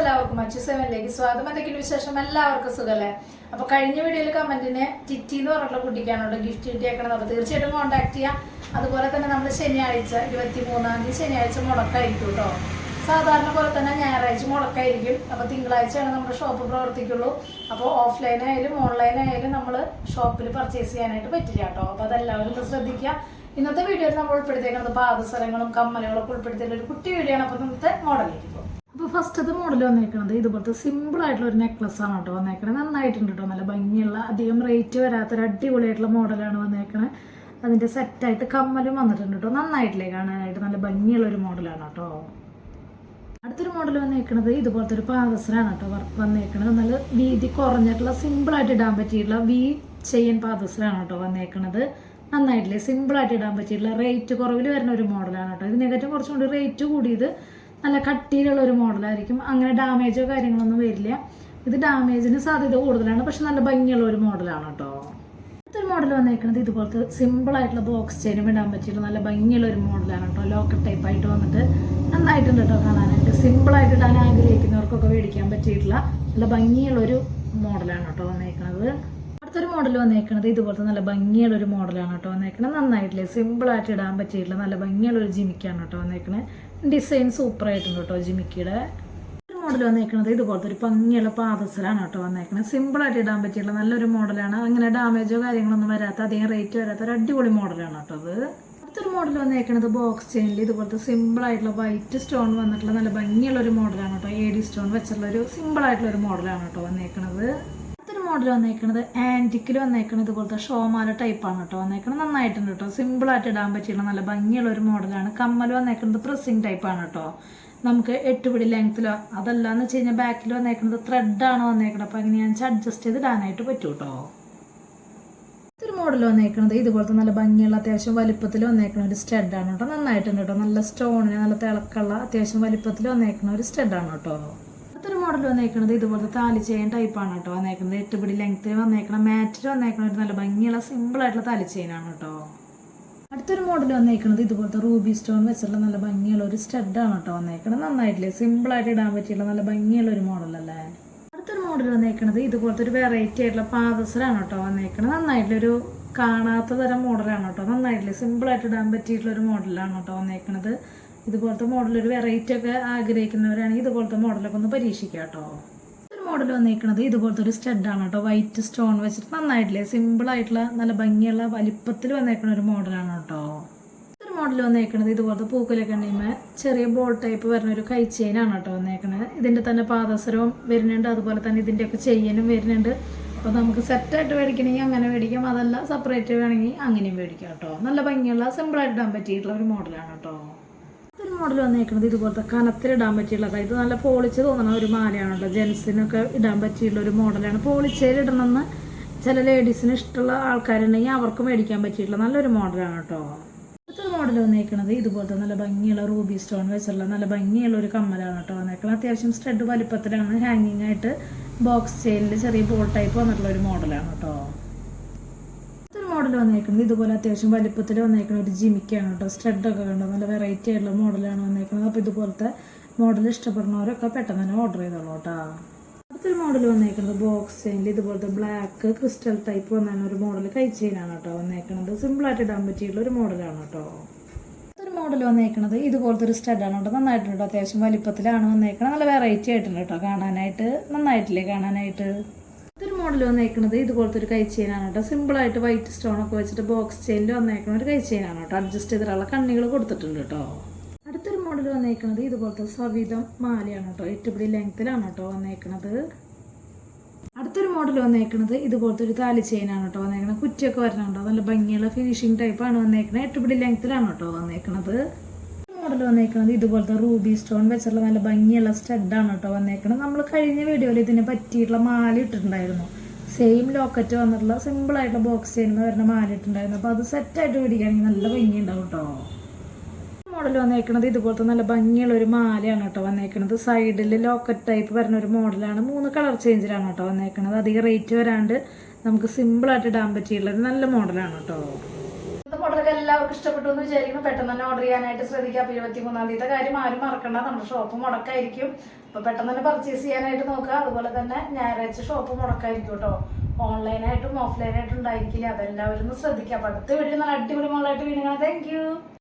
എല്ലാവർക്കും അച്ചു സെവനിലേക്ക് സ്വാഗതം. എന്തൊക്കെയുണ്ട് വിശേഷം? എല്ലാവർക്കും സുഖല്ലേ? അപ്പൊ കഴിഞ്ഞ വീഡിയോയിൽ കമന്റിന് ടിറ്റി എന്ന് പറഞ്ഞിട്ടുള്ള കുട്ടിക്കാണോ ഗിഫ്റ്റ് കിട്ടിയേക്കണത്. അപ്പൊ തീർച്ചയായിട്ടും കോൺടാക്ട് ചെയ്യാം. അതുപോലെ തന്നെ നമ്മൾ ശനിയാഴ്ച ഇരുപത്തി മൂന്നാം തീയതി ശനിയാഴ്ച മുടക്കായിരിക്കും കേട്ടോ. സാധാരണ പോലെ തന്നെ ഞായറാഴ്ച മുടക്കായിരിക്കും. അപ്പൊ തിങ്കളാഴ്ചയാണ് നമ്മുടെ ഷോപ്പ് പ്രവർത്തിക്കുള്ളൂ. അപ്പോൾ ഓഫ്ലൈൻ ആയാലും ഓൺലൈൻ ആയാലും നമ്മൾ ഷോപ്പിൽ പർച്ചേസ് ചെയ്യാനായിട്ട് പറ്റില്ല കേട്ടോ. അപ്പൊ അതെല്ലാവരും ഒന്ന് ശ്രദ്ധിക്കുക. ഇന്നത്തെ വീഡിയോയിൽ നമ്മൾ ഉൾപ്പെടുത്തിയേക്കുന്നത് പാദസരങ്ങളും കമ്മലുകളും ഒക്കെ ഉൾപ്പെടുത്തിയുള്ള ഒരു കുട്ടി വീഡിയോ ആണ്. അപ്പോൾ ഇന്നത്തെ അപ്പോൾ ഫസ്റ്റത്തെ മോഡൽ വന്നേക്കുന്നത് ഇതുപോലത്തെ സിമ്പിൾ ആയിട്ടുള്ള ഒരു നെക്ലസ് ആണ് കേട്ടോ വന്നേക്കണത്. നന്നായിട്ടുണ്ട് കേട്ടോ. നല്ല ഭംഗിയുള്ള അധികം റേറ്റ് വരാത്ത വരാത്തൊരു അടിപൊളിയായിട്ടുള്ള മോഡലാണ് വന്നേക്കണത്. അതിന്റെ സെറ്റായിട്ട് കമ്മലും വന്നിട്ടുണ്ട് കേട്ടോ. നന്നായിട്ടില്ലേ കാണാനായിട്ട്? നല്ല ഭംഗിയുള്ള ഒരു മോഡലാണ് കേട്ടോ. അടുത്തൊരു മോഡൽ വന്നേക്കണത് ഇതുപോലത്തെ ഒരു പാദസരാണ് കേട്ടോ വന്നേക്കണത്. നല്ല വീതി കുറഞ്ഞിട്ടുള്ള സിമ്പിളായിട്ട് ഇടാൻ പറ്റിയിട്ടുള്ള വി ചെയിൻ പാദസരാണ് കേട്ടോ വന്നേക്കണത്. നന്നായിട്ടില്ലേ? സിമ്പിളായിട്ട് ഇടാൻ പറ്റിയിട്ടുള്ള റേറ്റ് കുറവിൽ വരുന്ന ഒരു മോഡലാണ് കേട്ടോ. ഇതിനെക്കാട്ടും കുറച്ചും കൂടി റേറ്റ് കൂടിയത് നല്ല കട്ടിയിലുള്ള ഒരു മോഡലായിരിക്കും. അങ്ങനെ ഡാമേജോ കാര്യങ്ങളൊന്നും വരില്ല. ഇത് ഡാമേജിന് സാധ്യത കൂടുതലാണ്. പക്ഷെ നല്ല ഭംഗിയുള്ള ഒരു മോഡലാണ് കേട്ടോ. അടുത്തൊരു മോഡൽ വന്നേക്കുന്നത് ഇതുപോലത്തെ സിമ്പിൾ ആയിട്ടുള്ള ബോക്സ് ചെയിനും ഇടാൻ പറ്റിയിട്ടുള്ള നല്ല ഭംഗിയുള്ള ഒരു മോഡലാണ് കേട്ടോ. ലോക്കർ ടൈപ്പ് ആയിട്ട് വന്നിട്ട് നന്നായിട്ടുണ്ട് കേട്ടോ കാണാനായിട്ട്. സിമ്പിൾ ആയിട്ട് ഇടാൻ ആഗ്രഹിക്കുന്നവർക്കൊക്കെ മേടിക്കാൻ പറ്റിയിട്ടുള്ള നല്ല ഭംഗിയുള്ള ഒരു മോഡലാണ് കേട്ടോ വന്നേക്കുന്നത് അടുത്തൊരു മോഡൽ വന്നേക്കുന്നത് ഇതുപോലത്തെ നല്ല ഭംഗിയുള്ള ഒരു മോഡലാണ് കേട്ടോ വന്നേക്കണത്. നന്നായിട്ടില്ലേ? സിമ്പിൾ ആയിട്ട് ഇടാൻ പറ്റിയിട്ടുള്ള നല്ല ഭംഗിയുള്ള ഒരു ജിമിക്കാണ് കേട്ടോ വന്നേക്കണത്. ഡിസൈൻ സൂപ്പർ ആയിട്ടുണ്ട് കേട്ടോ ജിമിക്കിയുടെ മോഡൽ വന്നേക്കുന്നത് ഇതുപോലത്തെ ഒരു ഭംഗിയുള്ള പാദസരാണ് കേട്ടോ സിമ്പിൾ ആയിട്ട് ഇടാൻ പറ്റിയുള്ള നല്ലൊരു മോഡലാണ് അങ്ങനെ ഡാമേജോ കാര്യങ്ങളൊന്നും വരാത്ത അധികം റേറ്റ് വരാത്ത ഒരു അടിപൊളി മോഡലാണ് കേട്ടോ അത്. അടുത്തൊരു മോഡൽ വന്നേക്കുന്നത് ബോക്സ് ചെയിനിൽ ഇതുപോലത്തെ സിമ്പിൾ ആയിട്ടുള്ള വൈറ്റ് സ്റ്റോൺ വന്നിട്ടുള്ള നല്ല ഭംഗിയുള്ള ഒരു മോഡലാണ് കേട്ടോ. എ ഡി സ്റ്റോൺ വെച്ചിട്ടുള്ള ഒരു സിമ്പിൾ ആയിട്ടുള്ള ഒരു മോഡലാണ് കേട്ടോ അടുത്തൊരു മോഡൽ വന്നേക്കുന്നത് ആന്റിക്കിൽ വന്നേക്കുന്നത് ഇതുപോലത്തെ ഷോമാല ടൈപ്പാണ് കേട്ടോ വന്നേക്കുന്നത് നന്നായിട്ടുണ്ട് കേട്ടോ സിമ്പിളായിട്ട് ഇടാൻ പറ്റിയുള്ള നല്ല ഭംഗിയുള്ള ഒരു മോഡലാണ്. കമ്മൽ വന്നേക്കുന്നത് പ്രസ്സിങ് ടൈപ്പാണ് കേട്ടോ നമുക്ക് എട്ട് പിടി ലെങ്ത്തിലോ അതല്ലാന്ന് വെച്ച് കഴിഞ്ഞാൽ ബാക്കിൽ വന്നേക്കുന്നത് ത്രെഡാണ് വന്നേക്കുന്നത് അപ്പോൾ അങ്ങനെ ഞാൻ അഡ്ജസ്റ്റ് ചെയ്ത് ഇടാനായിട്ട് പറ്റും കേട്ടോ ഇതൊരു മോഡൽ വന്നേക്കുന്നത് ഇതുപോലത്തെ നല്ല ഭംഗിയുള്ള അത്യാവശ്യം വലിപ്പത്തിൽ വന്നേക്കുന്ന ഒരു സ്റ്റെഡാണ് കേട്ടോ നന്നായിട്ടുണ്ട് കേട്ടോ നല്ല സ്റ്റോണിന് നല്ല തിളക്കുള്ള അത്യാവശ്യം വലിപ്പത്തിൽ വന്നേക്കുന്ന ഒരു സ്റ്റെഡാണ് കേട്ടോ അടുത്തൊരു മോഡൽ വന്നേക്കുന്നത് ഇതുപോലത്തെ താലി ചെയിൻ ടൈപ്പാണ് കേട്ടോ. വന്നേക്കുന്നത് എട്ട് പിടി ലെങ്ത്തിൽ വന്നേക്കണം മാറ്റിൽ വന്നേക്കണ ഒരു നല്ല ഭംഗിയുള്ള സിമ്പിൾ ആയിട്ടുള്ള താലി ചെയിനാണ് കേട്ടോ. അടുത്തൊരു മോഡൽ വന്നേക്കുന്നത് ഇതുപോലത്തെ റൂബി സ്റ്റോൺ വെച്ചിട്ടുള്ള നല്ല ഭംഗിയുള്ള ഒരു സ്റ്റഡാണ് കേട്ടോ വന്നേക്കുന്നത് നന്നായിട്ടില്ലേ? സിമ്പിൾ ആയിട്ട് ഇടാൻ പറ്റിയുള്ള നല്ല ഭംഗിയുള്ള ഒരു മോഡലല്ലേ അടുത്തൊരു മോഡൽ വന്നേക്കുന്നത് ഇതുപോലത്തെ ഒരു വെറൈറ്റി ആയിട്ടുള്ള പാദസരാണ് കേട്ടോ വന്നേക്കുന്നത് നന്നായിട്ടുള്ളൊരു കാണാത്ത തരം മോഡലാണ് കേട്ടോ. നന്നായിട്ടില്ലേ? സിമ്പിൾ ആയിട്ട് ഇടാൻ പറ്റിയിട്ടുള്ള ഒരു മോഡലാണ് കേട്ടോ വന്നേക്കുന്നത് ഇതുപോലത്തെ ഒരു വെറൈറ്റി ഒക്കെ ആഗ്രഹിക്കുന്നവരാണെങ്കിൽ ഇതുപോലത്തെ മോഡലൊക്കെ ഒന്ന് പരീക്ഷിക്കാം കേട്ടോ. മോഡൽ വന്നിരിക്കുന്നത് ഇതുപോലത്തെ ഒരു സ്റ്റഡാണ് കേട്ടോ. വൈറ്റ് സ്റ്റോൺ വെച്ചിട്ട് നന്നായിട്ടില്ലേ? സിമ്പിൾ ആയിട്ടുള്ള നല്ല ഭംഗിയുള്ള വലിപ്പത്തിൽ വന്നേക്കുന്ന ഒരു മോഡലാണ് കേട്ടോ. ഒരു മോഡൽ വന്നേക്കുന്നത് ഇതുപോലത്തെ പൂക്കലൊക്കെ ഉണ്ടെങ്കിൽ ചെറിയ ബോൾ ടൈപ്പ് വരുന്ന ഒരു കൈ ചെയിനാണ് കേട്ടോ വന്നേക്കുന്നത് ഇതിന്റെ തന്നെ പാദസരവും വരുന്നുണ്ട്. അതുപോലെ തന്നെ ഇതിന്റെയൊക്കെ ചെയിനും വരുന്നുണ്ട്. അപ്പോൾ നമുക്ക് സെറ്റായിട്ട് മേടിക്കണമെങ്കിൽ അങ്ങനെ മേടിക്കാം. അതല്ല സെപ്പറേറ്റ് വേണമെങ്കിൽ അങ്ങനെയും മേടിക്കാം കേട്ടോ. നല്ല ഭംഗിയുള്ള സിമ്പിളായിട്ട് ഇടാൻ പറ്റിയിട്ടുള്ള ഒരു മോഡലാണ് കേട്ടോ. മോഡൽ വന്നേക്കുന്നത് ഇതുപോലത്തെ കനത്തിൽ ഇടാൻ പറ്റിയുള്ള അതായത് നല്ല പോളിച്ച് തോന്നണ ഒരു മാലയാണല്ലോ. ജെൻസിനൊക്കെ ഇടാൻ പറ്റിയുള്ള ഒരു മോഡലാണ് പോളിച്ചേൽ ഇടണമെന്ന് ചില ലേഡീസിന് ഇഷ്ടമുള്ള ആൾക്കാരുണ്ടെങ്കിൽ അവർക്ക് മേടിക്കാൻ പറ്റിയിട്ടുള്ള നല്ലൊരു മോഡലാണ് കേട്ടോ. അടുത്തൊരു മോഡൽ വന്നേക്കുന്നത് ഇതുപോലത്തെ നല്ല ഭംഗിയുള്ള റൂബി സ്റ്റോൺ വെച്ചുള്ള നല്ല ഭംഗിയുള്ള ഒരു കമ്മലാണ് കേട്ടോ വന്നേക്കുന്നത് അത്യാവശ്യം സ്റ്റഡ് വലിപ്പത്തിലാണ് ഹാങ്ങിങ് ആയിട്ട് ബോക്സ് ചെയിനിൽ ചെറിയ ബോൾ ടൈപ്പ് വന്നിട്ടുള്ള ഒരു മോഡലാണ് കേട്ടോ. മോഡൽ വന്നേക്കുന്നത്. ഇതുപോലെ അത്യാവശ്യം വലിപ്പത്തിൽ വന്നേക്കുന്ന ഒരു ജിമിക്കാണ് കേട്ടോ. സ്റ്റഡൊക്കെ കണ്ടോ? നല്ല വെറൈറ്റി ആയിട്ടുള്ള മോഡലാണ് വന്നേക്കുന്നത്. അപ്പോൾ ഇതുപോലത്തെ മോഡൽ ഇഷ്ടപ്പെടുന്നവരൊക്കെ പെട്ടെന്ന് തന്നെ ഓർഡർ ചെയ്തോളൂ കേട്ടോ. അടുത്തൊരു മോഡൽ വന്നേക്കുന്നത് ബോക്സിന്റെ ഇതുപോലത്തെ ബ്ലാക്ക് ക്രിസ്റ്റൽ ടൈപ്പ് വന്നാണ് ഒരു മോഡൽ കൈ ചെയിനാണ് കേട്ടോ വന്നേക്കുന്നത്. സിമ്പിളായിട്ട് ഇടാൻ പറ്റിയിട്ടുള്ള ഒരു മോഡലാണ് കേട്ടോ. മോഡൽ വന്നേക്കുന്നത് ഇതുപോലത്തെ ഒരു സ്റ്റഡാണ് കേട്ടോ. നന്നായിട്ടുണ്ട് അത്യാവശ്യം വലിപ്പത്തിലാണ് വന്നേക്കുന്നത്. നല്ല വെറൈറ്റി ആയിട്ടുണ്ട് കേട്ടോ കാണാനായിട്ട്. നന്നായിട്ടില്ലേ കാണാനായിട്ട്? ഇതൊരു മോഡൽ വന്നേക്കുന്നത് ഇതുപോലത്തെ ഒരു കൈ ചെയിനാണ് കേട്ടോ സിമ്പിളായിട്ട് വൈറ്റ് സ്റ്റോൺ ഒക്കെ വെച്ചിട്ട് ബോക്സ് ചെയിനിൽ വന്നേക്കുന്ന ഒരു കൈ ചെയിനാണ് കേട്ടോ അഡ്ജസ്റ്റ് ചെയ്തിട്ടുള്ള കണ്ണികൾ കൊടുത്തിട്ടുണ്ട് കേട്ടോ. അടുത്തൊരു മോഡൽ വന്നേക്കുന്നത് ഇതുപോലത്തെ സവിധം മാലയാണ് കേട്ടോ. എട്ടുപിടി ലെങ്ത്തിലാണ് കേട്ടോ വന്നേക്കുന്നത് അടുത്തൊരു മോഡൽ വന്നേക്കുന്നത് ഇതുപോലത്തെ ഒരു താലി ചെയിനാണ് കേട്ടോ വന്നേക്കുന്നത് കുറ്റിയൊക്കെ വരണം കേട്ടോ നല്ല ഭംഗിയുള്ള ഫിനിഷിംഗ് ടൈപ്പാണ് വന്നേക്കുന്നത് എട്ടുപിടി ലെങ്ത്തിലാണ് കേട്ടോ വന്നേക്കുന്നത് മോഡൽ വന്നേക്കുന്നത് ഇതുപോലത്തെ റൂബി സ്റ്റോൺ വെച്ചുള്ള നല്ല ഭംഗിയുള്ള സ്റ്റഡാണ് കേട്ടോ വന്നേക്കുന്നത് നമ്മൾ കഴിഞ്ഞ വീഡിയോയിൽ ഇതിനെ പറ്റിയിട്ടുള്ള മാല ഇട്ടിട്ടുണ്ടായിരുന്നു. സെയിം ലോക്കറ്റ് വന്നിട്ടുള്ള സിമ്പിൾ ആയിട്ടുള്ള ബോക്സ് ചെയ്യുന്ന വരുന്ന മാല ഇട്ടിട്ടുണ്ടായിരുന്നു. അപ്പോൾ അത് സെറ്റായിട്ട് മേടിക്കുകയാണെങ്കിൽ നല്ല ഭംഗി ഉണ്ടാവും കേട്ടോ. മോഡൽ വന്നേക്കുന്നത് ഇതുപോലത്തെ നല്ല ഭംഗിയുള്ള ഒരു മാലയാണ് കേട്ടോ വന്നേക്കുന്നത് സൈഡിൽ ലോക്കറ്റ് ടൈപ്പ് വരുന്ന ഒരു മോഡലാണ് മൂന്ന് കളർ ചേഞ്ചിലാണ് കേട്ടോ വന്നേക്കുന്നത് അധികം റേറ്റ് വരാണ്ട് നമുക്ക് സിമ്പിളായിട്ട് ഇടാൻ പറ്റിയുള്ള ഒരു നല്ല മോഡലാണ് കേട്ടോ. നിങ്ങൾക്ക് എല്ലാവർക്കും ഇഷ്ടപ്പെട്ടു എന്ന് വിചാരിക്കുന്നു. പെട്ടെന്ന് തന്നെ ഓർഡർ ചെയ്യാനായിട്ട് ശ്രദ്ധിക്കുക. അപ്പോൾ ഇരുപത്തി മൂന്നാം തീയതി കാര്യം ആരും മറക്കണ്ട. നമ്മുടെ ഷോപ്പ് മുടക്കായിരിക്കും. അപ്പോൾ പെട്ടെന്ന് തന്നെ പർച്ചേസ് ചെയ്യാനായിട്ട് നോക്കുക. അതുപോലെ തന്നെ ഞായറാഴ്ച ഷോപ്പ് മുടക്കായിരിക്കും കേട്ടോ. ഓൺലൈനായിട്ടും ഓഫ്ലൈനായിട്ടും ഉണ്ടായിരിക്കില്ല. അതെല്ലാവരും ശ്രദ്ധിക്കുക. അപ്പോൾ അടുത്ത വീഡിയോ നല്ല അടിപൊളി മോളായിട്ട് വീണ്ടും താങ്ക് യു